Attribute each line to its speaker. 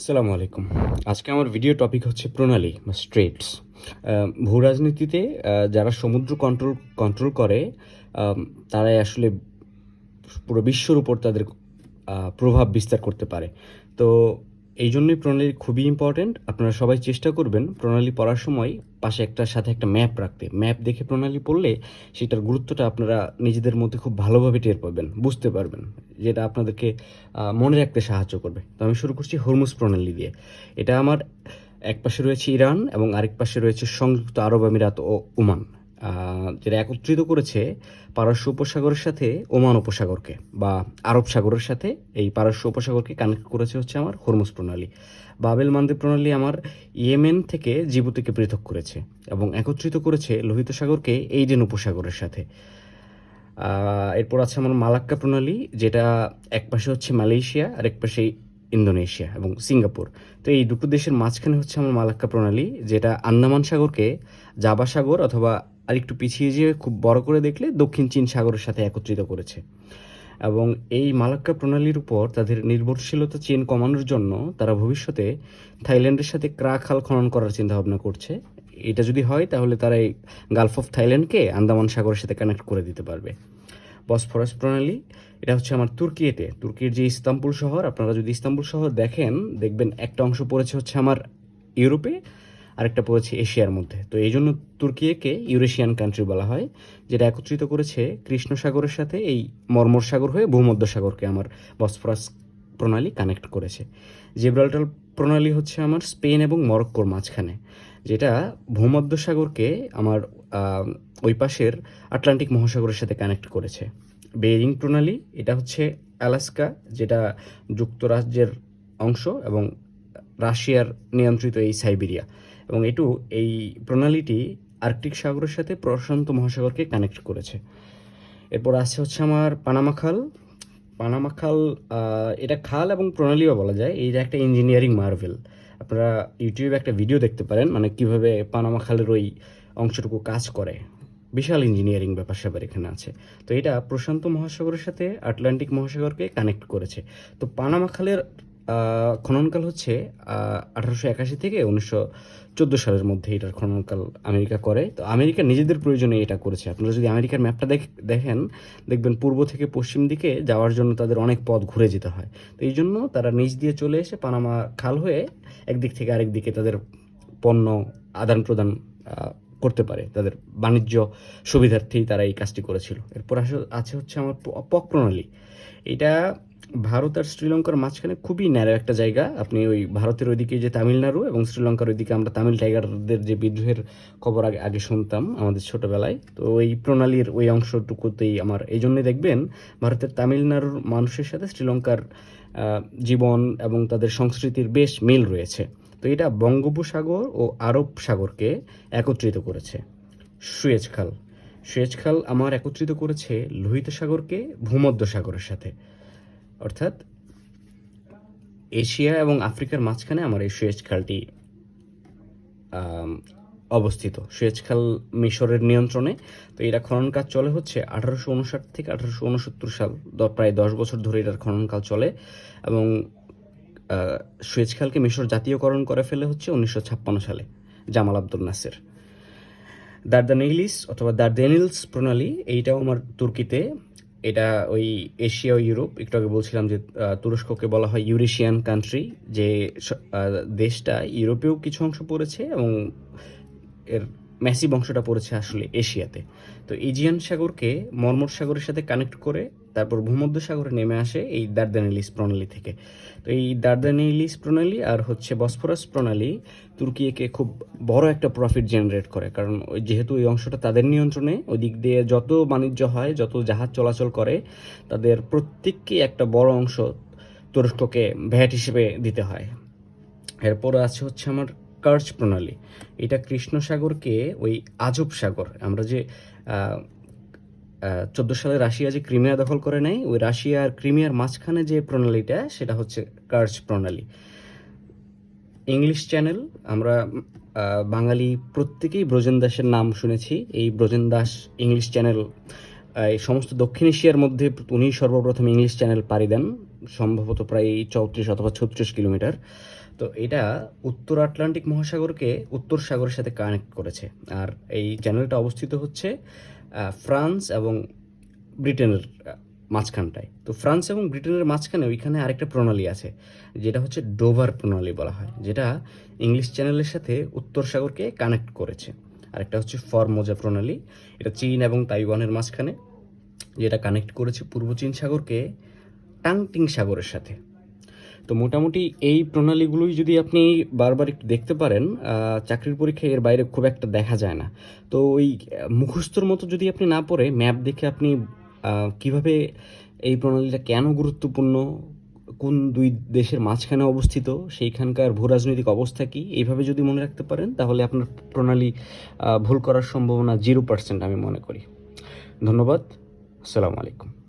Speaker 1: আসসালামু আলাইকুম। আজকে আমার ভিডিও টপিক হচ্ছে প্রণালী বা স্ট্রেটস ভূ রাজনীতিতে যারা সমুদ্র কন্ট্রোল কন্ট্রোল করে তারাই আসলে পুরো বিশ্বর উপর তাদের প্রভাব বিস্তার করতে পারে। তো এই জন্যই প্রণালী খুবই ইম্পর্ট্যান্ট আপনারা সবাই চেষ্টা করবেন প্রণালী পড়ার সময় পাশে একটা, সাথে একটা ম্যাপ রাখতে। ম্যাপ দেখে প্রণালী পড়লে সেটার গুরুত্বটা আপনারা নিজেদের মধ্যে খুব ভালোভাবে টের পাবেন, বুঝতে পারবেন, যেটা আপনাদেরকে মনে রাখতে সাহায্য করবে। তো আমি শুরু করছি হরমুজ প্রণালী দিয়ে। এটা আমার এক পাশে রয়েছে ইরান এবং আরেক পাশে রয়েছে সংযুক্ত আরব আমিরাত ও ওমান। যেটা একত্রিত করেছে পারস্য উপসাগরের সাথে ওমান উপসাগরকে বা আরব সাগরের সাথে। এই পারস্য উপসাগরকে কানেক্ট করেছে হচ্ছে আমার হরমুজ প্রণালী। বাবেল মান্দি প্রণালী আমার ইয়েমেন থেকে জিবুতিকে পৃথক করেছে এবং একত্রিত করেছে লোহিত সাগরকে এইডেন উপসাগরের সাথে। এরপর আছে আমার মালাক্কা প্রণালী, যেটা এক পাশে হচ্ছে মালয়েশিয়া আর এক পাশে ইন্দোনেশিয়া এবং সিঙ্গাপুর। তো এই দুটো দেশের মাঝখানে হচ্ছে আমার মালাক্কা প্রণালী, যেটা আন্দামান সাগরকে, জাবা সাগর অথবা আরেকটু পিছিয়ে যেয়ে খুব বড় করে দেখলে দক্ষিণ চীন সাগরের সাথে একত্রিত করেছে। এবং এই মালাক্কা প্রণালীর উপর তাদের নির্ভরশীলতা চেন কমানোর জন্য তারা ভবিষ্যতে থাইল্যান্ডের সাথে ক্রা খাল খনন করার চিন্তা ভাবনা করছে। এটা যদি হয়, তাহলে তারা এই গালফ অফ থাইল্যান্ডকে আন্দামান সাগরের সাথে কানেক্ট করে দিতে পারবে। বসফরাস প্রণালী, এটা হচ্ছে আমার তুর্কিয়েতে তুর্কির যে ইস্তাম্বুল শহর, আপনারা যদি ইস্তাম্বুল শহর দেখেন, দেখবেন একটা অংশ পড়েছে হচ্ছে আমার ইউরোপে আরেকটা পড়েছে এশিয়ার মধ্যে। তো এই জন্য তুর্কিয়েকে ইউরেশিয়ান কান্ট্রি বলা হয়, যেটা একত্রিত করেছে কৃষ্ণ সাগরের সাথে এই মর্মর সাগর হয়ে ভূমধ্য সাগরকে আমার বসফরাস প্রণালী কানেক্ট করেছে। জিব্রাল্টার প্রণালী হচ্ছে আমার স্পেন এবং মরক্কোর মাঝখানে, যেটা ভূমধ্য সাগরকে আমার ওই পাশের আটলান্টিক মহাসাগরের সাথে কানেক্ট করেছে। বেরিং প্রণালী, এটা হচ্ছে আলাস্কা, যেটা যুক্তরাজ্যের অংশ এবং রাশিয়ার নিয়ন্ত্রিত এই সাইবেরিয়া। এবং এটু এই প্রণালীটি আর্কটিক সাগরের সাথে প্রশান্ত মহাসাগরকে কানেক্ট করেছে। এরপর আছে হচ্ছে আমার পানামা খাল। পানামা খাল এটা খাল এবং প্রণালীও বলা যায়। এইটা একটা ইঞ্জিনিয়ারিং মার্ভেল আপনারা ইউটিউবে একটা ভিডিও দেখতে পারেন মানে কীভাবে পানামা খালের ওই অংশটুকু কাজ করে। বিশাল ইঞ্জিনিয়ারিং ব্যাপার স্যাপার এখানে আছে। তো এটা প্রশান্ত মহাসাগরের সাথে আটলান্টিক মহাসাগরকে কানেক্ট করেছে। তো পানামা খালের খননকাল হচ্ছে আঠারোশো একাশি থেকে উনিশশো চোদ্দ সালের মধ্যে এটার খননকাল আমেরিকা করে। তো আমেরিকা নিজেদের প্রয়োজনে এটা করেছে। আপনারা যদি আমেরিকার ম্যাপটা দেখ- দেখেন, দেখবেন পূর্ব থেকে পশ্চিম দিকে যাওয়ার জন্য তাদের অনেক পথ ঘুরে যেতে হয়। তো এই জন্য তারা নিচ দিয়ে চলে এসে পানামা খাল হয়ে একদিক থেকে আরেক দিকে তাদের পণ্য আদান প্রদান করতে পারে। তাদের বাণিজ্য সুবিধার্থেই তারা এই কাজটি করেছিল। এরপর আছে হচ্ছে আমার পক প্রণালী। এটা ভারত আর শ্রীলঙ্কার মাঝখানে খুবই ন্যারো একটা জায়গা। আপনি ওই ভারতের ওইদিকে যে তামিলনাড়ু এবং শ্রীলঙ্কার ওইদিকে আমরা তামিল টাইগারদের যে বিদ্রোহের খবর আগে আগে শুনতাম আমাদের ছোটবেলায়। তো ওই প্রণালীর ওই অংশটুকুতেই আমার এই জন্যই দেখবেন ভারতের তামিলনাড়ুর মানুষের সাথে শ্রীলঙ্কার জীবন এবং তাদের সংস্কৃতির বেশ মিল রয়েছে। তো এটা বঙ্গোপসাগর ও আরব সাগরকে একত্রিত করেছে। সুয়েজ খাল। সুয়েজ খাল আমার একত্রিত করেছে লোহিত সাগরকে ভূমধ্য সাগরের সাথে। অর্থাৎ এশিয়া এবং আফ্রিকার মাঝখানে আমার এই সুয়েজ খালটি অবস্থিত। সুয়েজ খাল মিশরের নিয়ন্ত্রণে। তো এরা খনন কাজ চলে হচ্ছে আঠারোশো উনষাট থেকে আঠারোশো উনসত্তর সাল প্রায় দশ বছর ধরে এটার খননকাল চলে এবং সুয়েজ খালকে মিশর জাতীয়করণ করে ফেলে হচ্ছে উনিশশো ছাপ্পান্ন সালে জামাল আব্দুল নাসের। দার্দানেইলিস অথবা দার্দানিলস প্রণালী, এইটাও আমার তুর্কিতে এটা ওই এশিয়া ও ইউরোপ, একটু আগে বলছিলাম যে তুরস্ককে বলা হয় ইউরেশিয়ান কান্ট্রি যে দেশটা ইউরোপেও কিছু অংশ পড়েছে এবং এর ম্যাসিভ অংশটা পড়েছে আসলে এশিয়াতে। তো এজিয়ান সাগরকে মর্মর সাগরের সাথে কানেক্ট করে তারপর ভূমধ্য সাগরে নেমে আসে এই দার্দানেলিস প্রণালী থেকে। তো এই দার্দানেলিস প্রণালী আর হচ্ছে বসফরাস প্রণালী তুর্কিকে খুব বড় একটা প্রফিট জেনারেট করে। কারণ যেহেতু এই অংশটা তাদের নিয়ন্ত্রণে ওই দিক দিয়ে যত বাণিজ্য হয়, যত জাহাজ চলাচল করে, তাদের প্রত্যেককেই একটা বড় অংশ তুরস্ককে ভ্যাট হিসেবে দিতে হয়। এরপর আছে হচ্ছে আমার কার্চ প্রণালী। এটা কৃষ্ণ সাগরকে ওই আজব সাগর। আমরা যে চোদ্দ সালে রাশিয়া যে ক্রিমিয়া দখল করে নেয়, ওই রাশিয়া আর ক্রিমিয়ার মাঝখানে যে প্রণালীটা, সেটা হচ্ছে কার্চ প্রণালী। ইংলিশ চ্যানেল, আমরা বাঙালি প্রত্যেকেই ব্রজেন দাসের নাম শুনেছি। এই ব্রজেন দাস ইংলিশ চ্যানেল এই সমস্ত দক্ষিণ এশিয়ার মধ্যে উনি সর্বপ্রথম ইংলিশ চ্যানেল পাড়ি দেন, সম্ভবত প্রায় চৌত্রিশ অথবা ছত্রিশ কিলোমিটার। তো এটা উত্তর আটলান্টিক মহাসাগরকে উত্তর সাগরের সাথে কানেক্ট করেছে। আর এই চ্যানেলটা অবস্থিত হচ্ছে ফ্রান্স এবং ব্রিটেনের মাঝখানটায়। তো ফ্রান্স এবং ব্রিটেনের মাঝখানে ওইখানে আরেকটা প্রণালী আছে, যেটা হচ্ছে ডোভার প্রণালী বলা হয়, যেটা ইংলিশ চ্যানেলের সাথে উত্তর সাগরকে কানেক্ট করেছে। আরেকটা হচ্ছে ফরমোজা প্রণালী, এটা চীন এবং তাইওয়ানের মাঝখানে, যেটা কানেক্ট করেছে পূর্ব চীন সাগরকে টাংটিং সাগরের সাথে। তো মোটামুটি এই প্রণালীগুলোই যদি আপনি বারবার একটু দেখতে পারেন চাকরির পরীক্ষায় এর বাইরে খুব একটা দেখা যায় না। তো ওই মুখস্থর মতো যদি আপনি না পড়ে, ম্যাপ দেখে আপনি কীভাবে এই প্রণালীটা কেন গুরুত্বপূর্ণ, কোন দুই দেশের মাঝখানে অবস্থিত, সেইখানকার ভূ রাজনৈতিক অবস্থা কী, এইভাবে যদি মনে রাখতে পারেন, তাহলে আপনার প্রণালী ভুল করার সম্ভাবনা জিরো পার্সেন্ট আমি মনে করি। ধন্যবাদ। আসসালামু আলাইকুম।